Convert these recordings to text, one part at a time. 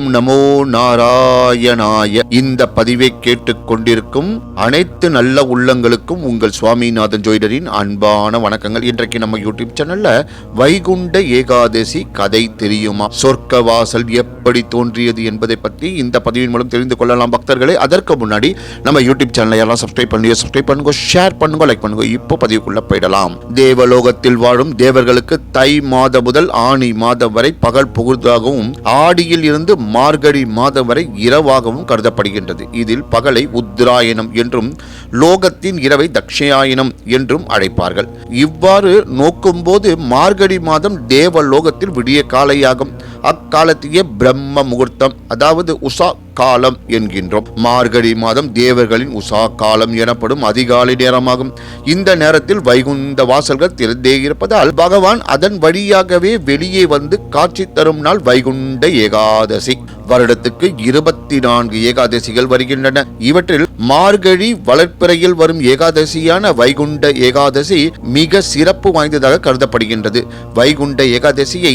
ஓம் நமோ நாராயணாய. இந்த பதிவை கேட்டுக்கொண்டிருக்கும் அனைத்து நல்ல உள்ளங்களுக்கும் உங்கள் சுவாமிநாதன் ஜோயிடரின் அன்பான வணக்கங்கள். இன்றைக்கு நம்ம யூடியூப் சேனல்ல வைகுண்ட ஏகாதசி கதை தெரியுமா? சொர்க்க வாசல் எப்படி தோன்றியது என்பதை பற்றி இந்த பதிவின் மூலம் தெரிந்து கொள்ளலாம் பக்தர்களே. அதற்கு முன்னாடி நம்ம யூடியூப் சேனலை எல்லாம் சப்ஸ்கிரைப் பண்ணுங்க சப்ஸ்கிரைப் பண்ணுங்க ஷேர் பண்ணுங்க லைக் பண்ணுங்க. இப்போ பதிவுக்குள்ள போயிடலாம். தேவலோகத்தில் வாழும் தேவர்களுக்கு தை மாதம் முதல் ஆணி மாதம் வரை பகல் புகுதாகவும் ஆடியில் இருந்து மார்கழி மாதம் வரை இரவாகவும் கருதப்படுகின்றது. இதில் பகலை உத்தராயணம் என்றும் லோகத்தின் இரவை தக்ஷயாயனம் என்றும் அழைப்பார்கள். இவ்வாறு நோக்கும்போது மார்கழி மாதம் தேவ லோகத்தில் விடிய காலையாகும். அக்காலத்திய பிரம்ம முகூர்த்தம் அதாவது உஷா காலம் என்கின்றோம். மார்கழி மாதம் தேவர்களின் உஷா காலம் எனப்படும் அதிகாலை நேரமாகும். இந்த நேரத்தில் வைகுந்த வாசல்கள் திறந்தே இருப்பதால் பகவான் அதன் வழியாகவே வெளியே வந்து காட்சி தரும் நாள் வைகுண்ட ஏகாதசி. வருடத்துக்கு இருபத்தி நான்கு ஏகாதசிகள் வருகின்றன. இவற்றில் மார்கழி வளர்ப்பிறையில் வரும் ஏகாதசியான வைகுண்ட ஏகாதசி மிக சிறப்பு வாய்ந்ததாக கருதப்படுகின்றது. வைகுண்ட ஏகாதசியை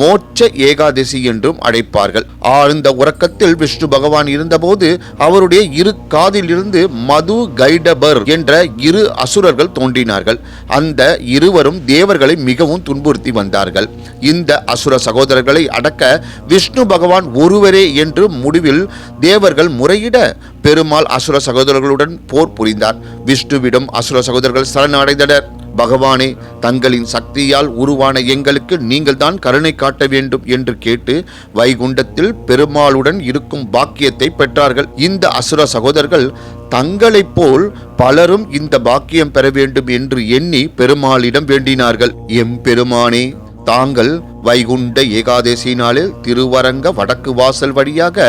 மோட்ச ஏகாதசி என்றும் அழைப்பார்கள். ஆழ்ந்த உறக்கத்தில் விஷ்ணு பகவான் இருந்தபோது அவருடைய இரு காதிலிருந்து மது கைடபர் என்ற இரு அசுரர்கள் தோன்றினார்கள். அந்த இருவரும் தேவர்களை மிகவும் துன்புறுத்தி வந்தார்கள். இந்த அசுர சகோதரர்களை அடக்க விஷ்ணு பகவான் ஒருவரே என்று முடிவில் தேவர்கள் முறையிட பெருமாள் அசுர சகோதரர்களுடன் போர் புரிந்தார். விஷ்ணுவிடம் அசுர சகோதரர்கள் சரணடைந்தனர். பகவானே தங்களின் சக்தியால் உருவான எங்களுக்கு நீங்கள் தான் கருணை காட்ட வேண்டும் என்று கேட்டு வைகுண்டத்தில் பெருமாளுடன் இருக்கும் பாக்கியத்தை பெற்றார்கள். இந்த அசுர சகோதரர்கள் தங்களைப் போல் பலரும் இந்த பாக்கியம் பெற வேண்டும் என்று எண்ணி பெருமாளிடம் வேண்டினார்கள். எம் பெருமானே தாங்கள் வைகுண்ட ஏகாதசி நாளில் திருவரங்க வடக்கு வாசல் வழியாக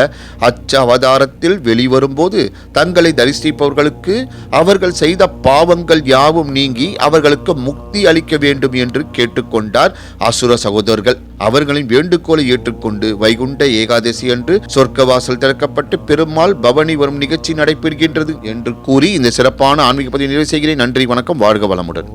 அச்ச அவதாரத்தில் வெளிவரும்போது தங்களை தரிசிப்பவர்களுக்கு அவர்கள் செய்த பாவங்கள் யாவும் நீங்கி அவர்களுக்கு முக்தி அளிக்க வேண்டும் என்று கேட்டுக்கொண்டார் அசுர சகோதரர்கள். அவர்களின் வேண்டுகோளை ஏற்றுக்கொண்டு வைகுண்ட ஏகாதசி அன்று சொர்க்க வாசல் திறக்கப்பட்டு பெருமாள் பவனி வரும் நிகழ்ச்சி நடைபெறுகின்றது என்று கூறி இந்த சிறப்பான ஆன்மீக பதிவு நிறைவு செய்கிறேன். நன்றி வணக்கம் வாழ்க வளமுடன்.